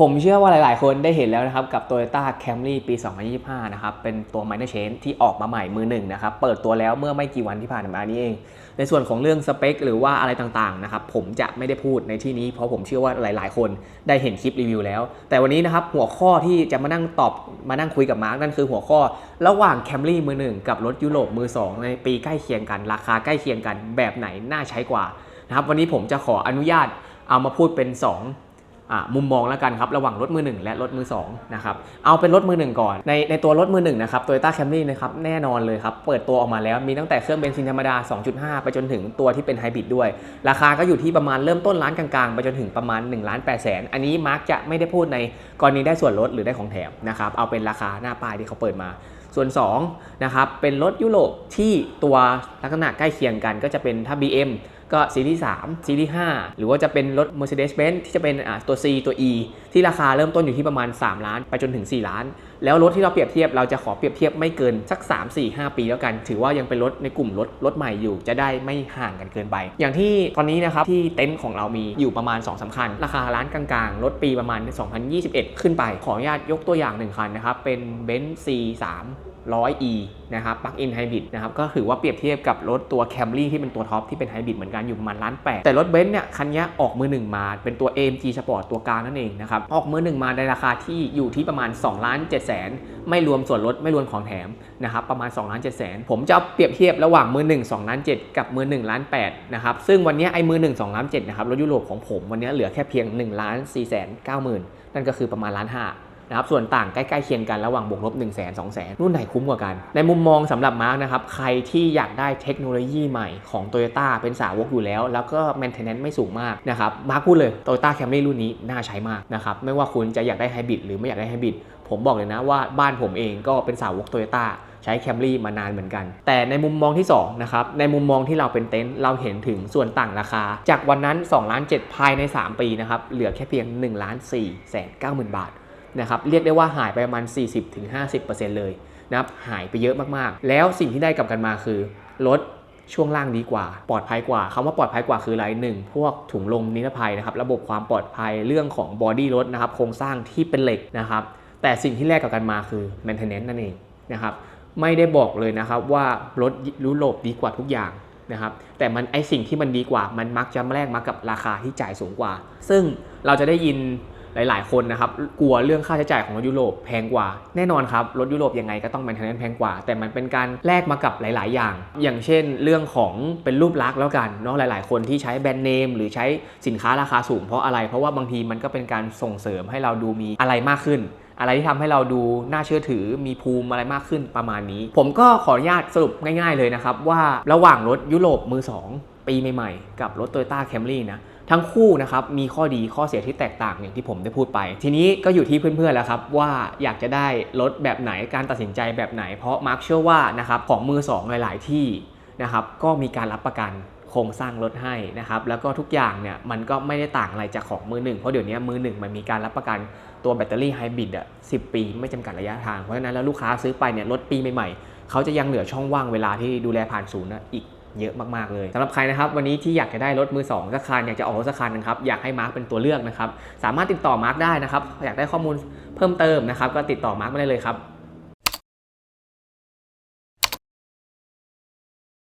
ผมเชื่อว่าหลาย ๆ คนได้เห็นแล้วนะครับกับ Toyota Camry ปี 2025 นะครับเป็นตัว minor change ที่ออกมาใหม่มือหนึ่งนะครับเปิดตัวแล้วเมื่อไม่กี่วันที่ผ่านมานี้เอง ในส่วนของเรื่องสเปคหรือว่าอะไรต่าง ๆ นะครับผมจะไม่ได้พูดในที่นี้ เพราะผมเชื่อว่าหลาย ๆ คนได้เห็นคลิปรีวิวแล้ว แต่วันนี้นะครับหัวข้อที่จะมานั่งตอบมานั่งคุยกับมาร์กนั่นคือหัวข้อ ระหว่าง Camry มือหนึ่งกับรถยุโรปมือสองในปีใกล้เคียงกัน ราคาใกล้เคียงกันแบบไหนน่าใช้กว่านะครับวันนี้ผมจะขออนุญาตเอามาพูดเป็นสองอะ มุมมองแล้วกันครับระหว่างรถมือหนึ่งและรถมือสองนะครับเอาเป็นรถมือหนึ่งก่อน ในในตัวรถมือหนึ่งนะครับ Toyota Camry นะครับแน่นอนเลยครับเปิดตัวออกมาแล้วมีตั้งแต่เครื่องเบนซินธรรมดา 2.5 ไปจนถึงตัวที่เป็นไฮบริดด้วย ราคาก็อยู่ที่ประมาณเริ่มต้นร้านกลางๆ ไปจนถึงประมาณ1ล้าน8แสนอันนี้มาร์กจะไม่ได้พูดในกรณีได้ส่วนลดหรือได้ของแถมนะครับเอาเป็นราคาหน้าป้ายที่เขาเปิดมาส่วน2นะครับเป็นรถยุโรปที่ตัวลักษณะใกล้เคียงกันก็จะเป็นถ้า BM ก็ซีรีส์3ซีรีส์5หรือว่าจะเป็นรถ Mercedes-Benz ที่จะเป็นอ่าตัว C ตัว E ที่ราคาเริ่มต้นอยู่ที่ประมาณ 3 ล้านไปจนถึง 4 ล้าน แล้วรถที่เราเปรียบเทียบเราจะขอเปรียบเทียบไม่เกินสัก 3 4 5 ปีแล้วกัน ถือว่ายังเป็นรถในกลุ่มรถรถใหม่อยู่ จะได้ไม่ห่างกันเกินไป อย่างที่ตอนนี้นะครับที่เต็นท์ของเรามีอยู่ประมาณ2สคัญ ราคาร้านกลางๆ รถปีประมาณ 2021 ขึ้นไป ขออนุญาตยกตัวอย่างหนึ่งคันนะครับเป็น Benz C3 100e นะครับปลั๊กอินไฮบริดนะครับก็ถือว่าเปรียบเทียบกับรถตัว Camry ที่เป็นตัวท็อปที่เป็นไฮบริดเหมือนกันอยู่ประมาณล้านแปดแต่รถเบนซ์เนี่ยคันนี้ออกมือหนึ่งมาเป็นตัว AMG Sport ตัวกลางนั่นเองนะครับออกมือหนึ่งมาในราคาที่อยู่ที่ประมาณ2ล้าน7แสนไม่รวมส่วนลดไม่รวมของแถมนะครับประมาณ2ล้าน7แสนผมจะเอาเปรียบเทียบระหว่างมือหนึ่ง2ล้าน7กับมือ1ล้าน8นะครับซึ่งวันนี้ไอ้มือ1 2ล้าน7นะครับรถยุโรปของผมวันนี้เหลือแค่เพียง1ล้าน4แสน9หมื่นนั่นก็คือประมาณล้านห้า นะครับส่วนต่างใกล้ๆเคียงกันระหว่างบวกลบ1 0 0 0 0 0 2 0 0 0รุ่นไหนคุ้มกว่ากัน ในมุมมองสำหรับมาร์กนะครับใครที่อยากได้เทคโนโลยีใหม่ของ Toyota เป็นสาวกอยู่แล้ว แล้วก็ maintenance ไม่สูงมากนะครับมาร์กพูดเลย Toyota Camry รุ่นนี้น่าใช้มากนะครับไม่ว่าคุณจะอยากได้ไฮบริดหรือไม่อยากได้ไฮบริดผมบอกเลยนะว่าบ้านผมเองก็เป็นสาวก Toyota ใช้ Camry มานานเหมือนกัน แต่ในมุมมองที่2นะครับในมุมมองที่เราเป็นเต็นท์เราเห็นถึงส่วนต่างราคา จากวันนั้น2ล้าน7ภายใน 3 ปีนะครับเหลือแค่เพียง1ล้าน4แสน9หมื่นบาท นะครับเรียกได้ว่าหายไปประมาณ 40-50%เลยนะครับหายไปเยอะมากๆ แล้วสิ่งที่ได้กลับกันมาคือรถช่วงล่างดีกว่า ปลอดภัยกว่าคำว่าปลอดภัยกว่าคืออะไรหนึ่งพวกถุงลมนิรภัยนะครับ ระบบความปลอดภัยเรื่องของบอดี้รถนะครับ โครงสร้างที่เป็นเหล็กนะครับ แต่สิ่งที่แลกกับกันมาคือ maintenance นั่นเองนะครับ ไม่ได้บอกเลยนะครับว่ารถยุโรปดีกว่าทุกอย่างนะครับ แต่มันไอสิ่งที่มันดีกว่า มันมักจะแลกมากับราคาที่จ่ายสูงกว่า ซึ่งเราจะได้ยิน หลาย ๆ คนนะครับกลัวเรื่องค่าใช้จ่ายของรถยุโรปแพงกว่า แน่นอนครับรถยุโรปยังไงก็ต้องแมนเทนแนนแพงกว่า แต่มันเป็นการแลกมากับหลาย ๆ อย่าง อย่างเช่น เรื่องของเป็นรูปลักษณ์แล้วกันเนาะหลาย ๆ คนที่ใช้แบรนด์เนมหรือใช้สินค้าราคาสูงเพราะอะไร เพราะว่าบางทีมันก็เป็นการส่งเสริมให้เราดูมีอะไรมากขึ้นอะไรที่ทำให้เราดูน่าเชื่อถือมีภูมิอะไรมากขึ้นประมาณนี้ ผมก็ขออนุญาตสรุปง่าย ๆ เลยนะครับ ว่าระหว่างรถยุโรปมือสองปีใหม่ๆ กับรถ Toyota Camry นะ ทั้งคู่นะครับมีข้อดีข้อเสียที่แตกต่างอย่างที่ผมได้พูดไป ทีนี้ก็อยู่ที่เพื่อนๆแล้วครับว่าอยากจะได้รถแบบไหนการตัดสินใจแบบไหน เพราะมาร์คเชื่อว่านะครับของมือสองหลาย ๆ ที่นะครับก็มีการรับประกันโครงสร้างรถให้นะครับแล้วก็ทุกอย่างเนี่ยมันก็ไม่ได้ต่างอะไรจากของมือหนึ่งเพราะเดี๋ยวนี้มือหนึ่งมันมีการรับประกันตัวแบตเตอรี่ไฮบริดอะสิปี ไม่จำกัดระยะทางเพราะฉะนั้นแล้วลูกค้าซื้อไปเนี่ยรถปีใหม่ๆเขาจะยังเหลือช่องว่างเวลาที่ดูแลผ่านศูนย์อีก เยอะมากๆเลยสำหรับใครนะครับวันนี้ที่อยากจะได้รถมือ2สักคันอยากจะออกรถสักคันนะครับอยากให้มาร์คเป็นตัวเลือกนะครับสามารถติดต่อมาร์คได้นะครับอยากได้ข้อมูลเพิ่มเติมนะครับก็ติดต่อมาร์คมาได้เลยครับ